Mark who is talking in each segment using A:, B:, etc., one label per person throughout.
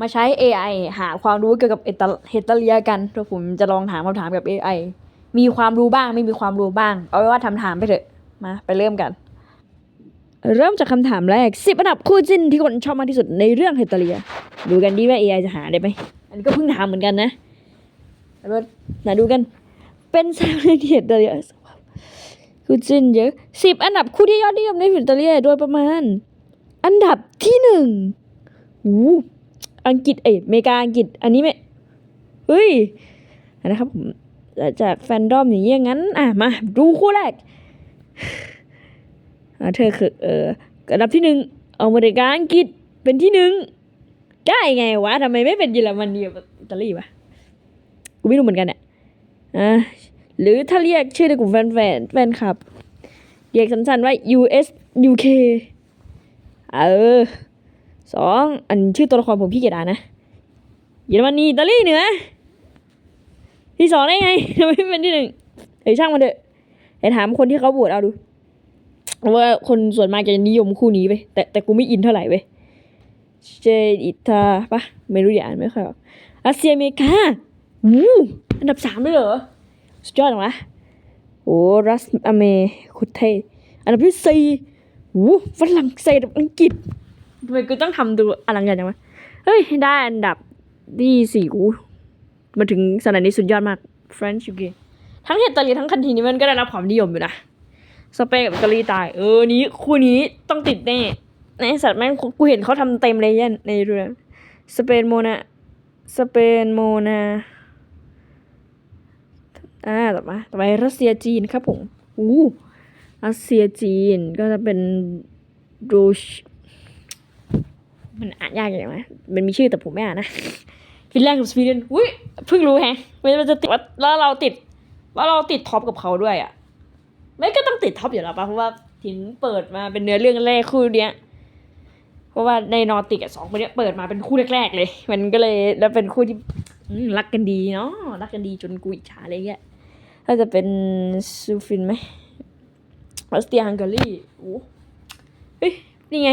A: มาใช้ AI หาความรู้เกี่ยวกับเอตเฮตาเลียกันเดี๋ยวผมจะลองถามคำถามกับ AI มีความรู้บ้างไม่มีความรู้บ้าง เอาไว้ว่าทำถามไปเถอะ มาไปเริ่มกัน เริ่มจากคำถามแรกสิบอันดับคู่จิ้นที่คนชอบมากที่สุดในเรื่องเฮตาเลีย ดูกันดีว่า AI จะหาได้ไหม อันนี้ก็เพิ่งถามเหมือนกันนะแล้วมาดูกัน เป็นสาวในเฮตาเลียคู่จิ้นเยอะสิบอันดับคู่ที่ยอดนิยมในเฮตาเลียโดยประมาณ อันดับที่หนึ่งอู้ อังกฤษเอยอเมริกาอังกฤษอันนี้ไม่เฮ้ยนะครับผมจากแฟนดอมอย่างเงี้ยงั้น อะมาดูคู่แรกอ่าเธอคือเอออันดับที่หนึ่งอเมริกาอังกฤษเป็นที่หนึ่งได้ไงวะทำไมไม่เป็นเยอรมนีกับอิตาลีวะกูไม่รู้เหมือนกันเนี่ยอ่าหรือถ้าเรียกชื่อในกลุ่มแฟนแฟนแฟนคลับ เรียกสั้นๆว่า US UK เออ สองอันชื่อตัวละครผมพี่เกียรติอ่านนะเยอรมนีอิตาลีเหนือที่สองได้ไงทำไมไม่เป็นที่หนึ่งเฮ้ยช่างมันเถอะไอ้ถามคนที่เขาโหวตเอาดูว่าคนส่วนมากจะนิยมคู่นี้ไปแต่แต่กูไม่อินเท่าไหร่เว้ยเจอิตาปะไม่รู้อย่าอ่านไม่ค่อยออกรัสเซียอเมริกาวู้อันดับสามเลยเหรอสุดยอดเหรอวะโอ้รัสอเมคุเทอันดับที่สี่วู้ฝรั่งเศสอังกฤษ ทำไมกูต้องทำดูอลังการจังวะเฮ้ย ได้อันดับที่สี่กูมาถึงสถานีสุดยอดมาก French UK ทั้งเฮตตาลีทั้งคันทีนี้มันก็ได้รับความนิยมอยู่นะ สเปนกับเกาหลีใต้เออ นี้คู่นี้ต้องติดแน่ในสัตว์แม่งกูเห็นเขาทำเต็มเลยยันในเรื่องสเปนโมนา สเปนโมนาอ่าต่อมาต่อไปรัสเซียจีนครับผมอู้รัสเซียจีนก็จะเป็นรูช มันอ่านยากอย่างไรมันมีชื่อแต่ผมไม่อ่านนะฟินแลนด์กับสวีเดนอุ้ยเพิ่งรู้แฮะมันจะติดว่าแล้วเราติด ว่าเราติดท็อปกับเขาด้วยอะไม่ก็ต้องติดท็อปอยู่แล้วปะเพราะว่าถินเปิดมาเป็นเนื้อเรื่องแรกคู่เนี้ยเพราะว่าในนอติกอะสองคนเนี้ยเปิดมาเป็นคู่แรกๆเลย มันก็เลยแล้วเป็นคู่ที่อืมรักกันดีเนาะรักกันดีจนกูอิจฉาอะไรเงี้ยถ้าจะเป็นซูฟินไหมออสเตรียฮังการีโอ้เฮ้ยนี่ไง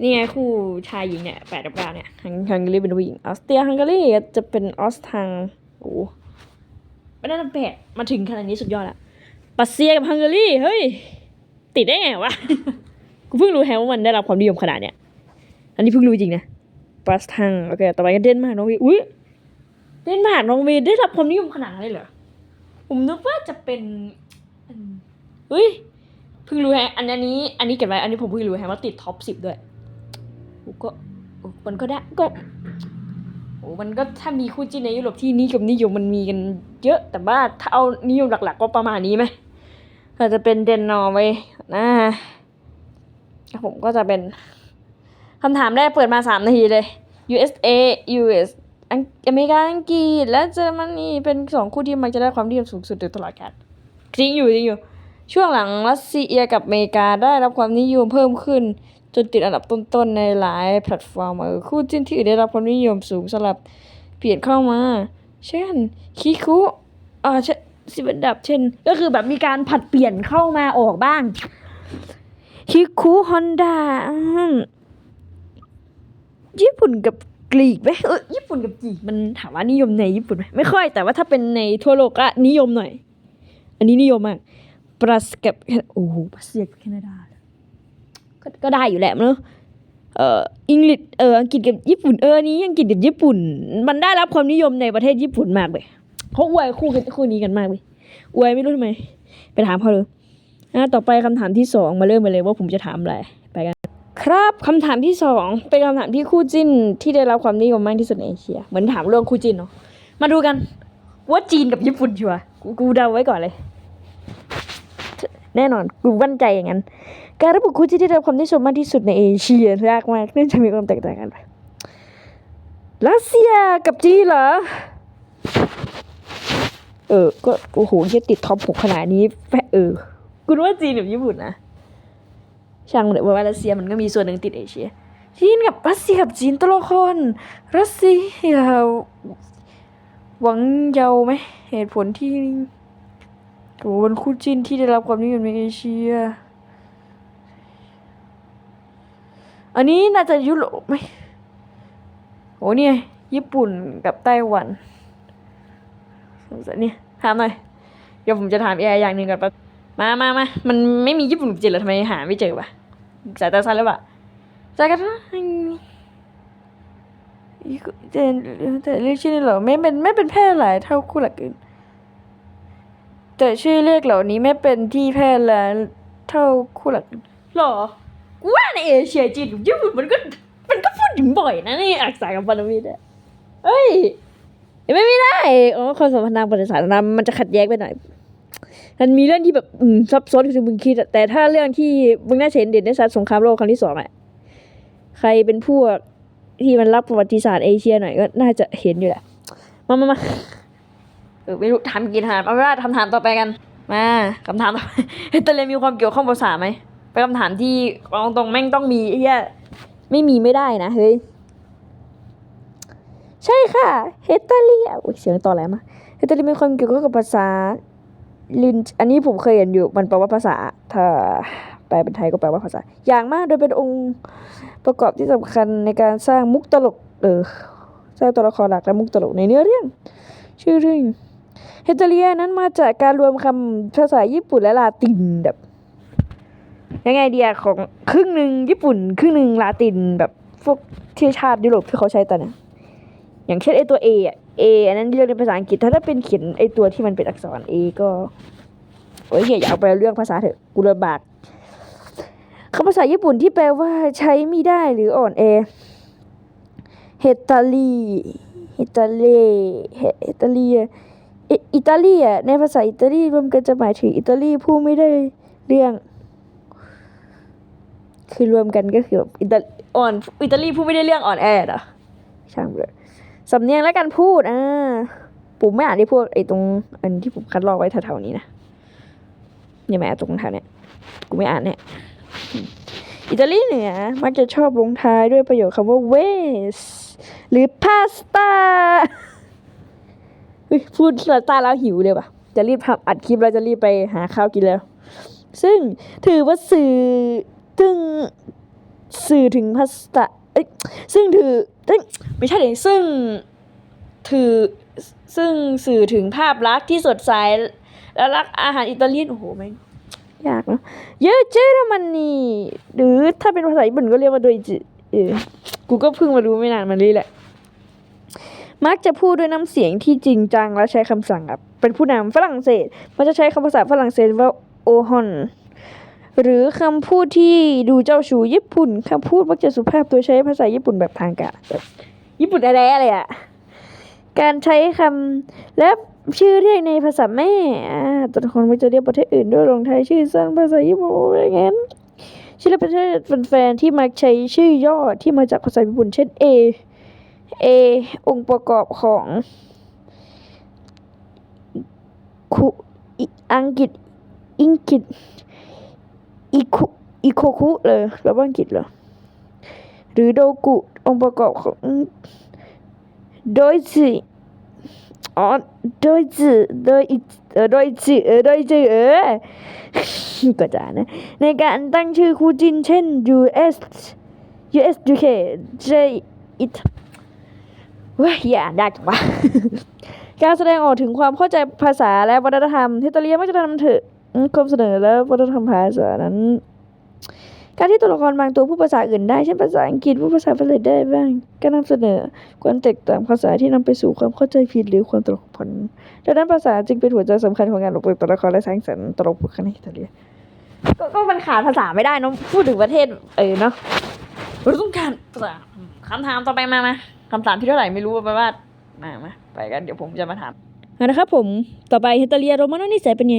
A: นี่ไงคู่ชายหญิงเนี่ยแปดกับเก้าเนี่ยฮังฮังการีเป็นผู้หญิงออสเตรียฮังการีจะเป็นออสทางโอ้ไม่ได้แปดมาถึงขนาดนี้สุดยอดละรัสเซียกับฮังการีเฮ้ยติดได้ไงวะกูเพิ่งรู้แฮว่ามันได้รับความนิยมขนาดเนี้ยอันนี้เพิ่งรู้จริงนะปัสทังโอเคต่อไปก็เดนมาร์กน้อร์เวย์อุ้ยเดนมาร์กน้อร์เวย์ได้รับความนิยมขนาดนั้นเลยเหรอผมนึกว่าจะเป็นอืมเฮ้ยเพิ่งรู้แฮอันนี้อันนี้เก็บไว้อันนี้ผมเพิ่งรู้แฮว่าติดท็อปสิบด้วย ก็มันก็ได้ก็โอ้มันก็ถ้ามีคู่จิ้นในยุโรปที่นิยมนิยมมันมีกันเยอะ แต่ว่าถ้าเอานิยมหลัก ๆ ก็ประมาณนี้ไหมอาจจะเป็นเดนนอร์เว้ยนะผมก็จะเป็นคำถามแรกเปิดมาสามนาทีเลย USA US อเมริกาอังกฤษและเยอรมนีเป็นสองคู่ที่มักจะได้ความนิยมสูงสุดโดยตลอดกาลจริงอยู่จริงอยู่ ช่วงหลังรัสเซียกับอเมริกาได้รับความนิยมเพิ่มขึ้น จนติดอันดับต้นๆในหลายแพลตฟอร์มเออคู่จิ้นที่อื่นได้รับความนิยมสูงสลับเปลี่ยนเข้ามา เช่นคิคุอ่าเช่นสิบอันดับ เช่น ก็คือแบบมีการผัดเปลี่ยนเข้ามาออกบ้างคิคุฮอนด้าญี่ปุ่นกับกรีกไหมเออญี่ปุ่นกับกรีกมันถามว่านิยมในญี่ปุ่นไหมไม่ค่อย แต่ว่าถ้าเป็นในทั่วโลกก็นิยมหน่อย อันนี้นิยมมากบรัสกับโอ้โหบรัสเซียกับแคนาดา ก็ก็ได้อยู่แหละเนอะเอ่ออังกฤษเอออังกฤษกับญี่ปุ่นเอออันนี้อังกฤษกับญี่ปุ่น มันได้รับความนิยมในประเทศญี่ปุ่นมากเลยเขาอวยคู่กันคู่นี้กันมากเลยอวยไม่รู้ทำไม ไปถามเขาเลยอะต่อไปคำถามที่สองมาเริ่มไปเลยว่าผมจะถามอะไรไปกัน ครับคำถามที่สองเป็นคำถามที่คู่จิ้นที่ได้รับความนิยมมากที่สุดในเอเชีย เหมือนถามเรื่องคู่จิ้นเนาะมาดูกัน ว่าจีนกับญี่ปุ่นชัวกูเดาไว้ก่อนเลย แน่นอนกูมั่นใจอย่างนั้น การระบุคู่ที่ได้รับความนิยมมากที่สุดในเอเชียยากมากเนื่องจากมีความแตกต่างกันไปรัสเซียกับจีนเหรอ เออ ก็โอ้โหเหี้ยติดท็อปหกขนาดนี้แฟะเออกูนึกว่าจีนกับญี่ปุ่นนะช่างมันเถอะว่ารัสเซียมันก็มีส่วนหนึ่งติดเอเชียจีนกับรัสเซียกับจีนตัวละครรัสเซียหวังเยาว์ไหมเหตุผลที่โอ้เป็นคู่จิ้นที่ได้รับความนิยมในเอเชีย อันนี้น่าจะยุโรปไหมโอ้เนี่ยญี่ปุ่นกับไต้หวันสงสัยเนี่ยถามหน่อยเดี๋ยวผมจะถาม AI อย่างหนึ่งก่อนป๊บมามามามันไม่มีญี่ปุ่นกับจีนเหรอทำไมหาไม่เจอวะสายตาสั้นหรือเปล่าสายตาสั้นแต่แต่เรียกชื่อนี้เหรอไม่เป็นไม่เป็นแพร่หลายเท่าคู่หลักอื่น แต่ชื่อเรียกเหล่านี้ไม่เป็นที่แพร่หลายเท่าคู่หลักอื่นหรอ กูว่าในเอเชียจีนกับญี่ปุ่นมันก็มันก็พูดถึงบ่อยนะนี่อักษรกับปรมิตรอะเฮ้ยไม่ไม่ได้อ๋อความสัมพันธ์ทางประวัติศาสตร์นะมันจะขัดแย้งไปหน่อยมันมีเรื่องที่แบบอืมซับซ้อนกว่าที่มึงคิดอะแต่ถ้าเรื่องที่มึงน่าเห็นเด่นได้ชัดสงครามโลกครั้งที่สองอะใครเป็นพวกที่มันรับประวัติศาสตร์เอเชียหน่อยก็น่าจะเห็นอยู่แหละมามามาเออไม่รู้ถามกี่ถาเอาเป็นว่าทำถามต่อไปกัน มาคำถามต่อไปเฮตเตอร์เลมีความเกี่ยวข้องภาษาไหม เป็นคำถามที่เอาตรงๆแม่งต้องมีไอ้เหี้ยไม่มีไม่ได้นะเฮ้ยใช่ค่ะ เฮตเตอรียอุ๊ยเสียงต่อแหลมอะเฮตเตอรีมีความเกี่ยวข้องกับภาษาลินอันนี้ผมเคยเห็นอยู่มันแปลว่าภาษา ถ้าแปลเป็นไทยก็แปลว่าภาษา อย่างมากโดยเป็นองค์ประกอบที่สำคัญในการสร้างมุกตลกเออสร้างตัวละครหลักและมุกตลกในเนื้อเรื่อง ชื่อเรื่องเฮตเตอรียนั้นมาจากการรวมคำภาษาญี่ปุ่นและลาตินแบบ ยังไงเดียของครึ่งหนึ่งญี่ปุ่น ครึ่งหนึ่งลาตินแบบพวกที่ชาติยุโรปที่เขาใช้ตอนนี้อย่างเช่นไอตัว A อะ A อันนั้นเรียกในภาษาอังกฤษถ้าถ้าเป็นเขียนไอตัวที่มันเป็นอักษร A ก็โอ้ยเฮียอย่าเอาไปเรื่องภาษาเถอะกูระบากคำภาษาญี่ปุ่นที่แปลว่าใช้ไม่ได้หรืออ่อนแอเฮตาลีเฮตาเลเฮเตาลีอิอิตาลีอะในภาษาอิตาลีรวมกันจะหมายถึงอิตาลีผู้ไม่ได้เรื่อง คือรวมกันก็คือแบบอิตาอ่อนอิตาลีผู้ไม่ได้เรื่องอ่อนแอเหรอช่างเลยสำเนียงและการพูดอ่าผมไม่อ่านที่พวกไอ้ตรงอันที่ผมคัดลอกไว้แถวๆนี้นะอย่ามาอ่านตรงแถวเนี้ยกูไม่อ่านเนี่ยอิตาลีเหนือมักจะชอบลงท้ายด้วยประโยคคำว่าเวสหรือพาสต้าพูดพาสต้าแล้วหิวเลยว่ะ จะรีบทำอัดคลิปแล้วจะรีบไปหาข้าวกินแล้ว ซึ่งถือว่าสื่อ ถึงสื่อถึงพาสต้าเอ้ยซึ่งถือเอ้ยไม่ใช่เลยซึ่งถือซึ่งสื่อถึงภาพลักษณ์ที่สดใสและรักอาหารอิตาเลียนโอ้โหแม่งยากเนอะเยอะเจอรมันนีหรือถ้าเป็นภาษาญี่ปุ่นก็เรียกว่าโดยจิเออกูก็เพิ่งมารู้ไม่นานมานี้แหละ มักจะพูดด้วยน้ำเสียงที่จริงจังและใช้คำสั่งแบบเป็นผู้นำฝรั่งเศส มันจะใช้คำภาษาฝรั่งเศสว่าโอฮอน หรือคำพูดที่ดูเจ้าชู้ญี่ปุ่นคำพูดมักจะสุภาพโดยใช้ภาษาญี่ปุ่นแบบทางการแบบญี่ปุ่นแท้ๆเลยอะการใช้คำและชื่อเรียกในภาษาแม่ตัวละครมักจะเรียกประเทศอื่นด้วยลงท้ายชื่อสั้นภาษาญี่ปุ่นอย่างนั้นชื่อและประเทศแฟนๆที่มักใช้ชื่อย่อที่มาจากภาษาญี่ปุ่น เช่น A A องค์ประกอบของคุอิอังกฤษอังกฤษ อีคุอีโคคุเลยแปลว่าอังกฤษเหรอ หรือโดกุ องค์ประกอบของโดยจิอ๋อโดยจิโดยอิเออโดยจิเออโดยจิเออก็จะนะ ในการตั้งชื่อคู่จินเช่น US US UK J it ว้ยอย่าได้จังวะ การแสดงออกถึงความเข้าใจภาษาและวัฒนธรรมเทตเลียไม่จะทำเถอะอืม ความเสนอและวัฒนธรรมภาษานั้น การที่ตัวละครบางตัวพูดภาษาอื่นได้เช่นภาษาอังกฤษพูดภาษาฝรั่งได้บ้าง การนำเสนอความแตกต่างภาษาที่นำไปสู่ความเข้าใจผิดหรือความตลกผลดังนั้นภาษาจึงเป็นหัวใจสำคัญของการออกแบบตัวละครและสร้างสรรค์ตลกบุคลิกอิตาเลียก็ก็มันขาดภาษาไม่ได้นอะพูดถึงประเทศเออเนาะเราต้องการภาษาคำถามต่อไปมามาคำถามที่เท่าไหร่ไม่รู้ว่าว่ามามาไปกันเดี๋ยวผมจะมาถามนะครับผมต่อไปอิตาเลียโรมาโนนิสัยเป็นไง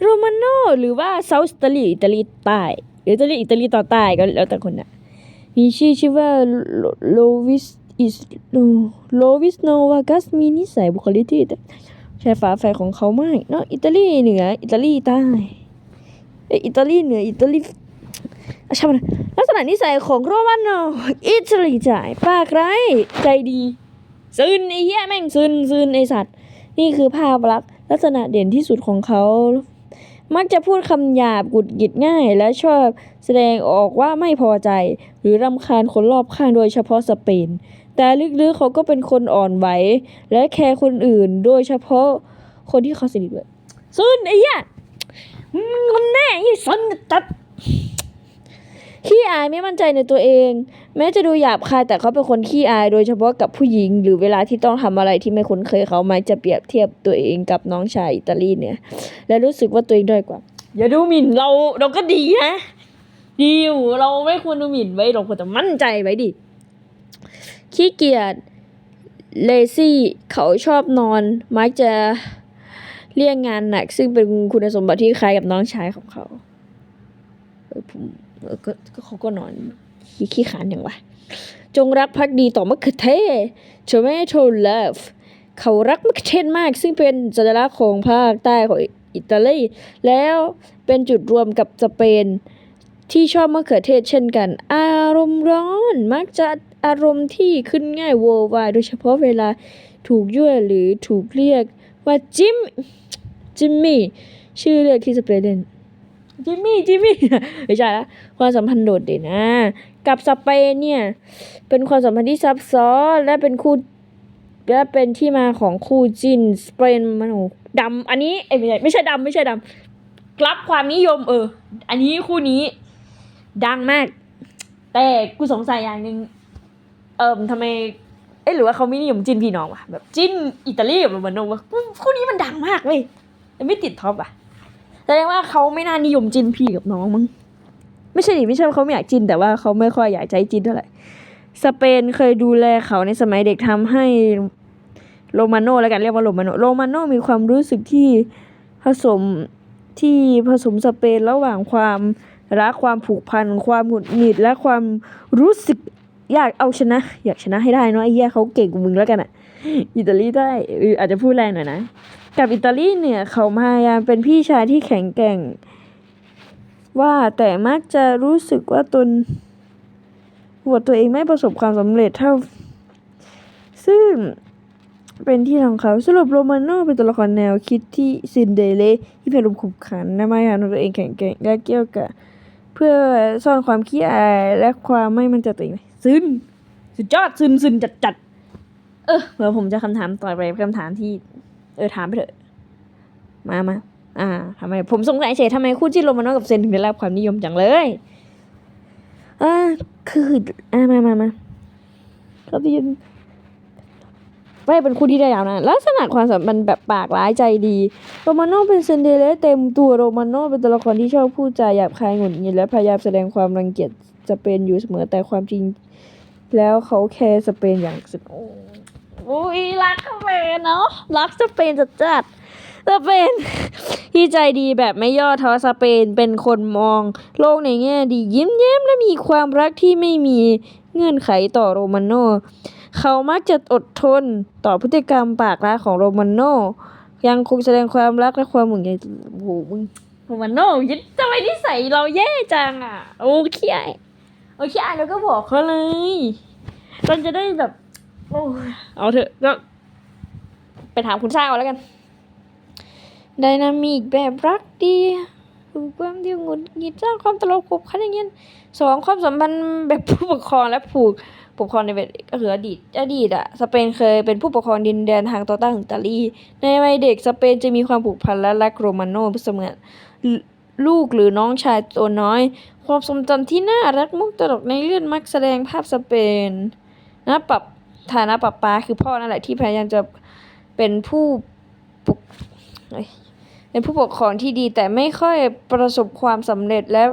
A: โรมาโนหรือว่าเซาท์อิตาลีอิตาลีใต้หรือจะเรียกอิตาลีตอนใต้ก็แล้วแต่คนนะมีชื่อชื่อว่าโลวิสอิสโลวิสโนวากัสมีนิสัยบุคลิกที่ใช้ฝาแฝดของเขามากเนาะอิตาลีเหนืออิตาลีใต้เอยอิตาลีเหนืออิตาลีอะใช่ไหมนลักษณะนิสัยของโรมาโนอิตาลีจ่ายปากร้ายใจดีซึนไอ้เหี้ยแม่งซึนซึนไอสัตว์ นี่คือภาพลักษณ์ลักษณะเด่นที่สุดของเขา มักจะพูดคำหยาบกุดหงิดง่าย และชอบแสดงออกว่าไม่พอใจ หรือรำคาญคนรอบข้างโดยเฉพาะสเปน แต่ลึกๆเขาก็เป็นคนอ่อนไหวและแคร์คนอื่น โดยเฉพาะคนที่เขาสนิทด้วยซุนไอ้ยมึงมันแน่ไอ้ซุนจัดขี้อายไม่มั่นใจในตัวเอง แม้จะดูหยาบคายแต่เขาเป็นคนขี้อาย โดยเฉพาะกับผู้หญิง หรือเวลาที่ต้องทำอะไรที่ไม่คุ้นเคยเขามักจะเปรียบเทียบตัวเองกับน้องชายอิตาลีเนี่ย และรู้สึกว่าตัวเองด้อยกว่า อย่าดูหมิ่นเราเราก็ดีนะดีอยู่เราไม่ควรดูหมิ่นไว้เราควรจะมั่นใจไว้ดิขี้เกียจเลซี่เขาชอบนอน มักจะเลี่ยงงานหนัก ซึ่งเป็นคุณสมบัติที่คล้ายกับน้องชายของเขาเออผมเออก็เขาก็นอน ขี้ขี้ขานอย่างวะ จงรักภักดีต่อมะเขือเทศ tomato love เขารักมะเขือเทศมาก ซึ่งเป็นสัญลักษณ์ของภาคใต้ของอิตาลี แล้วเป็นจุดรวมกับสเปน ที่ชอบมะเขือเทศเช่นกัน อารมณ์ร้อน มักจะอารมณ์ที่ขึ้นง่ายโววายโดยเฉพาะเวลาถูกยั่วหรือถูกเรียกว่าจิมจิมมี่ชื่อเรียกที่สเปนเล่นจิมมี่จิมมี่ไม่ใช่ละความสัมพันธ์โดดเด่นนะ กับสเปนเนี่ย เป็นความสัมพันธ์ที่ซับซ้อนและเป็นคู่และเป็นที่มาของคู่จินสเปนมันโอ้ดำอันนี้เอ้ไม่ใช่ไม่ใช่ดำไม่ใช่ดำรับความนิยม เออ อันนี้คู่นี้ ดังมาก แต่กูสงสัยอย่างหนึ่งเอิมทำไม เอ๊หรือว่าเขาไม่นิยมจิ้นพี่น้องวะแบบจิ้นอิตาลีกับโรมาโนวะคู่นี้มันดังมากเว้ยแต่ไม่ติดท็อปอะแสดงว่าเขาไม่น่านิยมจิ้นพี่กับน้องมั้ง ไม่ใช่ดิไม่ใช่เขาไม่อยากจิน แต่ว่าเขาไม่ค่อยอยากใจจินเท่าไหร่สเปนเคยดูแลเขาในสมัยเด็กทำให้โรมาโนแล้วกันเรียกว่าโรมาโนโรมาโนมีความรู้สึกที่ผสมที่ผสมสเปนระหว่างความรักความผูกพัน ความหงุดหงิดและความรู้สึกอยากเอาชนะ อยากชนะให้ได้เนาะไอ้เหี้ยเขาเก่งกว่ามึงแล้วกันอะอิตาลีได้เอออาจจะพูดแรงหน่อยนะ กับอิตาลีเนี่ยเขาพยายามเป็นพี่ชายที่แข็งแกร่ง ว่าแต่มักจะรู้สึกว่าตนว่าตัวเองไม่ประสบความสำเร็จเท่า ซึ่งเป็นที่ของเขาสรุปโรมาโนเป็นตัวละครแนวคิดที่ซินเดเลที่เป็นลมขุมขันและไม่อยาตัวเองแข็งแกร่งและเกี่ยวกับเพื่อซ่อนความขี้อายและความไม่มั่นใจตัวเองไว้ซึนสุดยอดซึนซึนจัดจัดเออเดี๋ยวผมจะคำถามต่อไปเป็นคำถามที่ เออถามไปเถอะ มามา อ่าทำไมผมสงสัยเฉยทำไมคู่จิ้นโรมาโนกับเซนถึงได้รับความนิยมจังเลยอ่าคืออ่ามามามาเขาไปยืนไม่เป็นคู่ที่ได้ยาวนานลักษณะความสัมพันธ์แบบปากร้ายใจดี โรมาโนเป็นเซนเดเล่เต็มตัวโรมาโนเป็นตัวละครที่ชอบพูดจาหยาบคายหงุดหงิดและพยายามแสดงความรังเกียจสเปนอยู่เสมอแต่ความจริง แล้วเขาแคร์สเปนอย่างสุดโอ้ยรักสเปนเนาะรักสเปนจัดจัด สเปนที่ใจดีแบบไม่ย่อท้อสเปนเป็นคนมอง โลกในแง่ดียิ้มแย้มและมีความรักที่ไม่มีเงื่อนไขต่อโรมาโน เขามักจะอดทนต่อพฤติกรรมปากร้ายของโรมาโน ยังคงแสดงความรักและความห่วงใยโอ้โหมึงโรมาโนยึดทำไมนิสัยเราแย่จังอะ โอเคโอเคแล้วก็บอกเขาเลยเราจะได้แบบโอ้เอาเถอะก็ไปถามคุณซ่าเอาแล้วกัน ไดนามิกแบบรักดีถูกความเดียวหงุดหงิดสร้างความตลกขบขันอย่างเงี้ยสองความสัมพันธ์แบบผู้ปกครองและผูกปกครองในแบบก็คืออดีตอดีตอะสเปนเคยเป็นผู้ปกครองดินแดนทางต่อต้านของอิตาลีในวัยเด็กสเปนจะมีความผูกพันและรักโรมาโนเสมือนลูกหรือน้องชายตัวน้อย ความทรงจำที่น่ารักมุกตลกในเรื่องมักแสดงภาพสเปนนะปรับฐานะปรับปาคือพ่อนั่นแหละที่พยายามจะเป็นผู้ปก เป็นผู้ปกครองที่ดีแต่ไม่ค่อยประสบความสำเร็จและ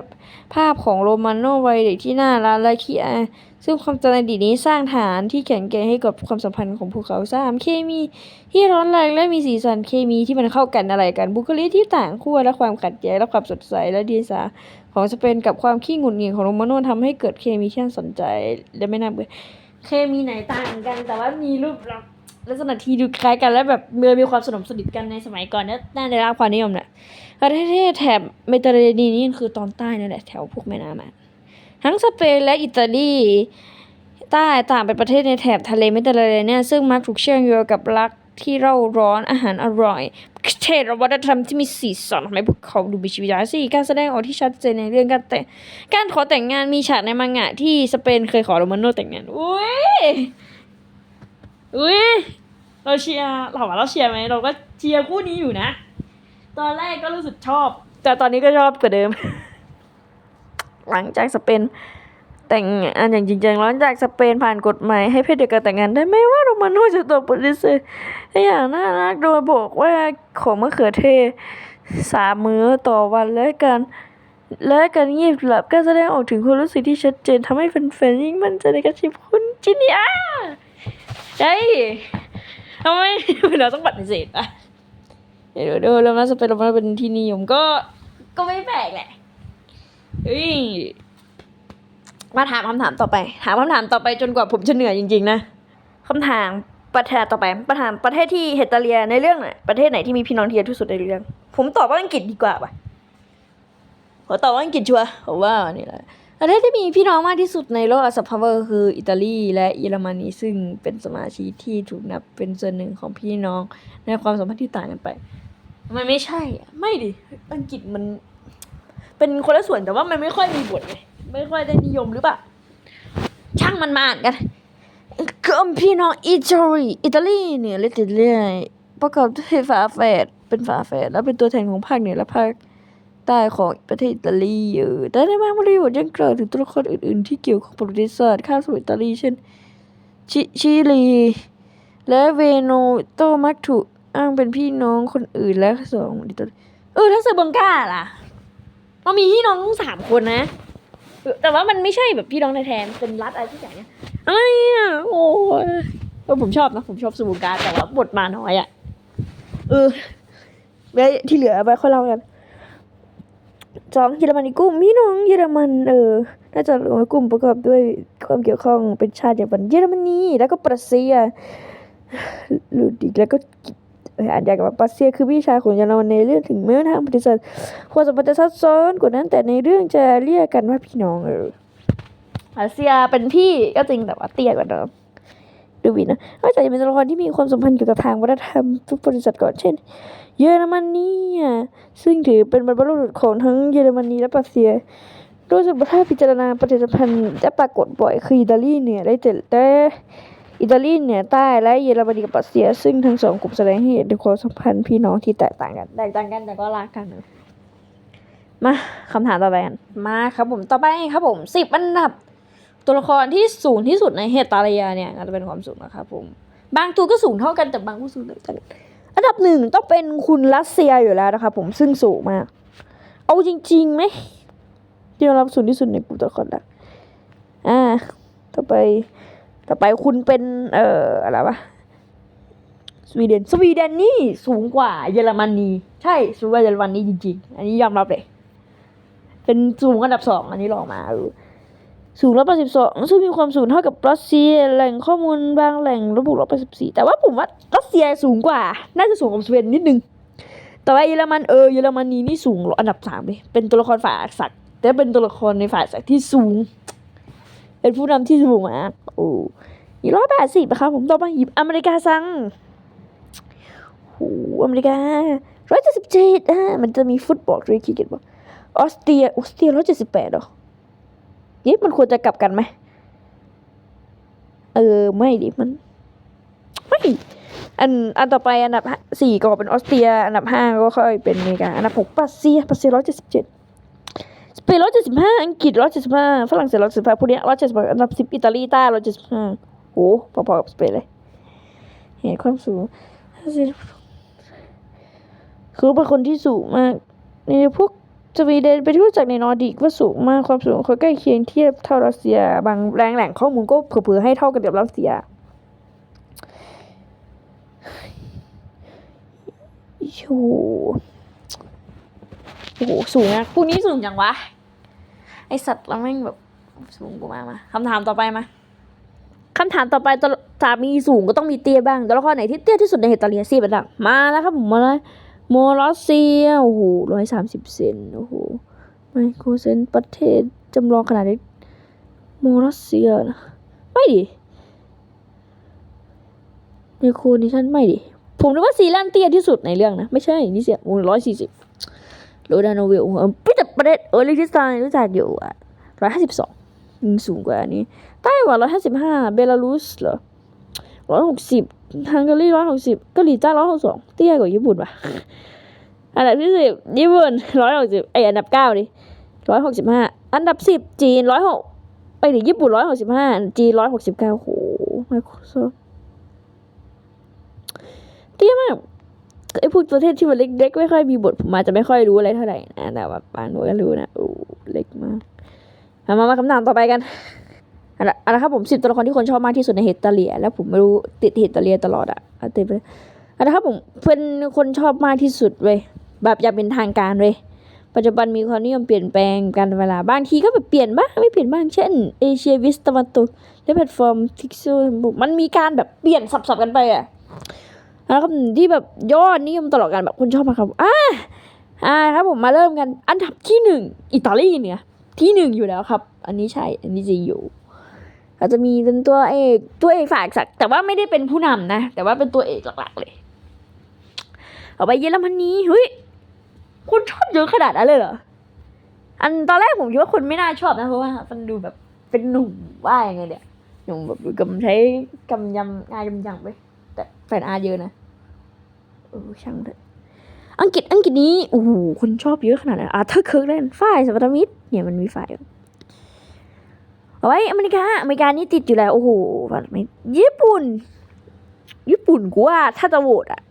A: ภาพของโรมาโนวัยเด็กที่น่ารักและขี้อายซึ่งความจำในอดีตนี้สร้างฐานที่แข็งแกร่งให้กับความสัมพันธ์ของพวกเขาสามเคมีที่ร้อนแรงและมีสีสันเคมีที่มันเข้ากันอะไรกัน บุคลิกที่ต่างขั้วและความขัดแย้งและความสดใสและดีไซน์ของสเปนกับความขี้หงุดหงิดของโรมาโนทำให้เกิดเคมีที่น่าสนใจและไม่น่าเบื่อเคมีไหนต่างกัน แต่ว่ามีรูปลักษณ์ ลักษณะที่ดูคล้ายกันและแบบเมื่อมีความสนมสนิทกันในสมัยก่อนเนี่ยน่าได้รับความนิยมเนี่ยประเทศแถบเมดิเตอร์เรเนียนนี่คือตอนใต้นั่นแหละแถวพวกแม่น้ำอะทั้งสเปนและอิตาลีใต้ต่างเป็นประเทศในแถบทะเลเมดิเตอร์เรเนียนซึ่งมักถูกเชื่อมโยงกับรักที่เร่าร้อนอาหารอร่อยเทศวัฒนธรรมที่มีสีสันทำให้พวกเขาดูมีชีวิตชีวาสี่การแสดงออกที่ชัดเจนในเรื่องการแต่งการขอแต่งงานมีฉากในมังงะที่สเปนเคยขอโรมาโนแต่งงานอุ้ย อุ้ยเราเชียร์ถามว่าเราเชียร์ไหมเราก็เชียร์คู่นี้อยู่นะ ตอนแรกก็รู้สึกชอบ แต่ตอนนี้ก็ชอบกว่าเดิม หลังจากสเปนแต่งงานอย่างจริงจังหลังจากสเปนผ่านกฎหมายให้เพศเดียวกันแต่งงานได้ไม่ว่าโรมาโนจะตกปฏิเสธอย่างน่ารักโดยบอกว่าของมะเขือเทศสามมื้อต่อวันและการและการเงียบหลับก็แสดงออกถึงความรู้สึกที่ชัดเจนทำให้แฟนๆยิ่งมั่นใจในการชิมคุณจิเนีย เฮ้ยทำไมเราต้องปฏิเสธอะเดี๋ยวเดี๋ยวเริ่มแล้วสเปนโรมาเป็นที่นิยมก็ก็ไม่แปลกแหละเฮ้ยมาถามคำถามต่อไป ถามคำถามต่อไปจนกว่าผมจะเหนื่อยจริงๆนะคำถามประเทศต่อไปประถามประเทศที่เฮตาเลียในเรื่องไหนประเทศไหนที่มีพี่น้องเทียที่สุดในเรื่อง ผมตอบว่าอังกฤษดีกว่าป่ะขอตอบว่าอังกฤษชัวร์ผมว่านี่แหละ ประเทศที่มีพี่น้องมากที่สุดในโลกอสัพพาวเวอร์คืออิตาลีและเยอรมนีซึ่งเป็นสมาชิกที่ถูกนับเป็นส่วนหนึ่งของพี่น้องในความสัมพันธ์ที่ต่างกันไป มันไม่ใช่ไม่ดิอังกฤษมัน เป็นคนละส่วนแต่ว่ามันไม่ค่อยมีบทไงไม่ค่อยได้นิยมหรือเปล่าช่างมันมาอ่านกันคือพี่น้องอิตาลีอิตาลีเนี่ยเลติเลียประกอบด้วยฝาแฝดเป็นฝาแฝดแล้วเป็นตัวแทนของภาคเหนือและภาค ใต้ของประเทศอิตาลีเออแต่ในบางบริบทยังกล่าวถึงตัวละครอื่น ๆ ที่เกี่ยวกับประวัติศาสตร์ข้ามสู่อิตาลีเช่นชิชิลี และเวโนโตมักถูกอ้างเป็นพี่น้องคนอื่นและสองอิตาลีเออถ้าเซอร์บังกาล่ะเรามีพี่น้องทั้งสามคนนะ แต่ว่ามันไม่ใช่แบบพี่น้องแท้ๆเป็นรัฐอะไรที่อย่างเนี้ยอะไรอะโอ้ยเออผมชอบนะ ผมชอบสมุนการแต่ว่าบทมาน้อยอะ เออไว้ที่เหลือไว้ค่อยเล่ากัน สองเยอรมนีกลุ่มพี่น้องเยอรมันเออน่าจะรวมกลุ่มประกอบด้วยความเกี่ยวข้องเป็นชาติเยอรมันเยอรมนีแล้วก็ปรัสเซียหรืออีกแล้วก็อ่านยากกับปรัสเซียคือพี่ชายของเยอรมันในเรื่องถึงแม้ว่าทางปฏิเสธความสัมพันธ์จะซับซ้อนกว่านั้น แต่ในเรื่องจะเรียกกันว่าพี่น้องเอออาเซียเป็นพี่ก็จริงแต่ว่าเตี้ยกว่าน้อง ดูวินะนอกจากจะเป็นตัวละครที่มีความสัมพันธ์เกี่ยวกับทางวัฒนธรรมทุกบริษัทก่อนเช่น เยอรมนีอะซึ่งถือเป็นบรรพบุรุษของทั้งเยอรมนีและปรัสเซียโดยสมมติถ้าพิจารณาปฏิสัมพันธ์จะปรากฏบ่อยคืออิตาลีเหนี่ยได้แต่แต่อิตาลีเหนี่ยใต้และเยอรมนีกับปรัสเซีย ซึ่งทั้งสองกลุ่มแสดงให้เห็นถึงความสัมพันธ์พี่น้องที่แตกต่างกันแตกต่างกันแต่ก็รักกันมาคำถามต่อไปกันมาครับผมต่อไปครับผมสิบอันดับ ตัวละครที่สูงที่สุดในเฮตาเลียเนี่ยก็จะเป็นความสูงนะครับผม บางตัวก็สูงเท่ากันแต่บางก็สูงต่างกัน อันดับหนึ่งต้องเป็นคุณรัสเซียอยู่แล้วนะครับผมซึ่งสูงมาก เอาจริงๆไหมที่ยอมรับสูงที่สุดในกลุ่มตัวละครแล้วอ่าต่อไปต่อไปคุณเป็นเอ่ออะไรวะสวีเดนสวีเดนนี่สูงกว่าเยอรมนีใช่สูงกว่าเยอรมนีจริงๆ อันนี้ยอมรับเลย เป็นสูงอันดับสองอันนี้ลองมา สูงร้อยแปดสิบสองซึ่งมีความสูงเท่ากับรัสเซีย แหล่งข้อมูลบางแหล่งระบุร้อยแปดสิบสี่แต่ว่าผมว่ารัสเซียสูงกว่า น่าจะสูงกว่าสวีเดนนิดนึง แต่ว่าเยอรมันเออเยอรมนีนี่สูงอันดับสามเลยเป็นตัวละครฝ่ายศักดิ์แต่เป็นตัวละครในฝ่ายศักดิ์ที่สูง เป็นผู้นำที่สูงมากโอ้ยร้อยแปดสิบนะครับผมต่อมาหยิบอเมริกาซังโอ้อเมริการ้อยเจ็ดสิบเจ็ดอะมันจะมีฟุตบอลด้วยคิดกันว่าออสเตรียออสเตรียร้อยเจ็ดสิบแปดหรอ นี่มันควรจะกลับกันไหม เออ ไม่ดิ มัน ไม่ อัน อันต่อไปอันดับห้าสี่ก็เป็นออสเตรีย อันดับห้าก็ค่อยเป็นอเมริกา อันดับหกรัสเซียรัสเซียร้อยเจ็ดสิบเจ็ดสเปนร้อยเจ็ดสิบห้าอังกฤษร้อยเจ็ดสิบห้าฝรั่งเศสร้อยเจ็ดสิบห้าพวกเนี้ยร้อยเจ็ดสิบอันดับสิบอิตาลีใต้ร้อยเจ็ดสิบห้าโหพอๆกับสเปนเลย เห็นความสูงคือเป็นคนที่สูงมากในพวก สวีเดนเป็นที่รู้จักในนอร์ดิกว่าสูงมากความสูงเขาใกล้เคียงเทียบเท่ารัสเซีย บางแรงแหล่งข้อมูลก็เผื่อๆให้เท่ากันกับรัสเซียโอ้โหโอ้โหสูงนะพวกนี้สูงจังวะ ไอสัตว์เราแม่งแบบสูงกูมากมาคำถามต่อไปมาคำถามต่อไปตัวสามีสูงก็ต้องมีเตี้ยบ้างตัวละครไหนที่เตี้ยที่สุดในเฮตาเลียสี่เป็นดังมาแล้วครับผมมาเลย โมรอสเซีย โอ้โหร้อยสามสิบเซน โอ้โห ไมโครเซนประเทศจำลองขนาดนี้โมรอสเซียนะ ไม่ดิในโคนิชันไม่ดิ ผมนึกว่าซีแลนเตี้ยที่สุดในเรื่องนะ ไม่ใช่ นี่เสียโอ้ร้อยสี่สิบโรดานโนเวลเออพี่แต่ประเทศเออลิทิสไตน์รู้จักอยู่อะร้อยห้าสิบสองสูงกว่าอันนี้ไต้หวันร้อยห้าสิบห้าเบลารุสเหรอ ร้อยหกสิบฮังการีร้อยหกสิบเกาหลีใต้ร้อยหกสองเตี้ยกว่าญี่ปุ่นว่ะ อันดับที่สิบญี่ปุ่นร้อยหกสิบไออันดับเก้าดิร้อยหกสิบห้าอันดับสิบจีนร้อยหกไปถึงญี่ปุ่นร้อยหกสิบห้าจีนร้อยหกสิบเก้าโหไมโครโซฟเตี้ยมากไอพวกประเทศที่มันเล็กๆไม่ค่อยมีบทผมอาจจะไม่ค่อยรู้อะไรเท่าไหร่นะแต่ว่าบางหน่วยก็รู้นะโอ้เล็กมากมามามาคำถามต่อไปกัน อันละนะครับผมสิบตัวละครที่คนชอบมากที่สุดในเฮตเตเลีย แล้วผมไม่รู้ติดเฮตเตเลียตลอดอะเติดไปอันละครับผมเป็นคนชอบมากที่สุดเว้ยแบบอยากเป็นทางการเว้ยปัจจุบันมีความนิยมเปลี่ยนแปลงกันเวลาบางทีก็แบบเปลี่ยนบ้างไม่เปลี่ยนบ้างเช่นเอเชียวิสตะวันตกและแพลตฟอร์มทิกซูมันมีการแบบเปลี่ยนสับๆกันไปอะแล้วครับที่แบบยอดนิยมตลอดกันแบบคุณชอบมากครับอ่าอ่าครับผมมาเริ่มกันอันดับที่หนึ่งอิตาลีเนี่ยที่หนึ่งอยู่แล้วครับ อันนี้ใช่ อันนี้จริงอยู่ อาจจะมีเป็นตัวเอกตัวเอกฝ่ายสักแต่ว่าไม่ได้เป็นผู้นำนะ แต่ว่าเป็นตัวเอกหลักๆเลย เอาไปเยอรมนีเฮ้ยคนชอบเยอะขนาดนั้นเลยเหรออันตอนแรกผมคิดว่าคนไม่น่าชอบนะเพราะว่ามันดูแบบเป็นหนุ่มว่ายังไงเนี่ยหนุ่มแบบกำใช้กำยำงานกำยำไปแต่แฟนอาเยอะนะเออช่างเถอะอังกฤษอังกฤษนี้โอ้โหคนชอบเยอะขนาดนั้นอาเธอร์เคิร์กเล่นฝ่ายสัมพันธมิตรเนี่ยมันมีฝ่าย เอาไว้อเมริกาอเมริกานี่ติดอยู่แล้วโอ้โหแบบไม่ญี่ปุ่น ญี่ปุ่นกูว่าถ้าจะโหวตอะ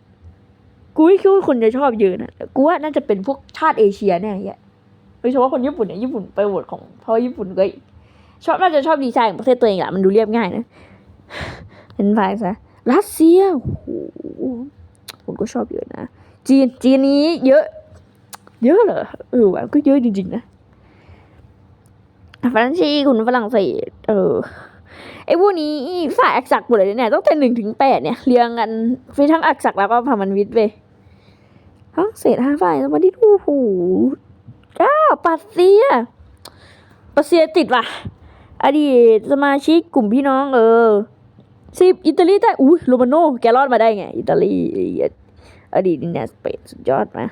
A: กูไม่คิดว่าคนจะชอบเยอะนะกูว่าน่าจะเป็นพวกชาติเอเชียแน่แยะโดยเฉพาะคนญี่ปุ่นเนี่ยญี่ปุ่นไปโหวตของเพราะญี่ปุ่นก็ชอบน่าจะชอบดีไซน์ของประเทศตัวเองแหละมันดูเรียบง่ายนะเป็นไฟซะรัสเซียโอ้โหผมก็ชอบเยอะนะจีนจีนนี้เยอะ เยอะเหรอเออว่ะก็เยอะจริงๆนะ ฝรั่งเศสคุณฝรั่งเศสเออไอ้พวกนี้ฝ่ายอักษรหมดเลยเนี่ยตั้งแต่หนึ่งถึงแปดเนี่ยเรียงกันมีทั้งอักษรแล้วก็พามันวิทย์เว้ยทั้งเศษห้าฝ่ายแล้วมาที่โอ้โหเก้าปัสเซียปัสเซียติดว่ะ อดีตสมาชิกกลุ่มพี่น้องเออสิบอิตาลีได้อุ้ยโรมาโน่แกรอดมาได้ไง อิตาลีอดีตดินแดนสเปนสุดยอดมา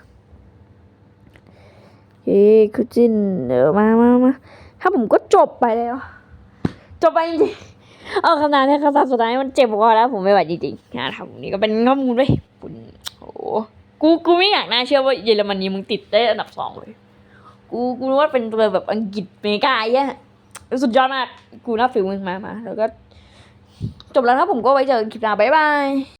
A: เฮ้ยคุจินเดี๋ยวมามามา ถ้าผมก็จบไปแล้ว จบไปจริงๆเอาคำนามแค่คำถามสุดท้ายมันเจ็บพอแล้ว ผมไม่ไหวจริงๆนะครับนี่ก็เป็นข้อมูลไว้ยคุณโอ้โหกูกูไม่อยากน่าเชื่อว่าเยอรมนีมึงติดได้อันดับสองเลย กูกูนึกว่าเป็นตัวแบบอังกฤษเมกาเหี้ยสุดยอดมาก กูน่าฟิลมึงมามาแล้วก็ จบแล้วครับผมก็ไว้เจอกันคลิปหน้าบ๊ายบาย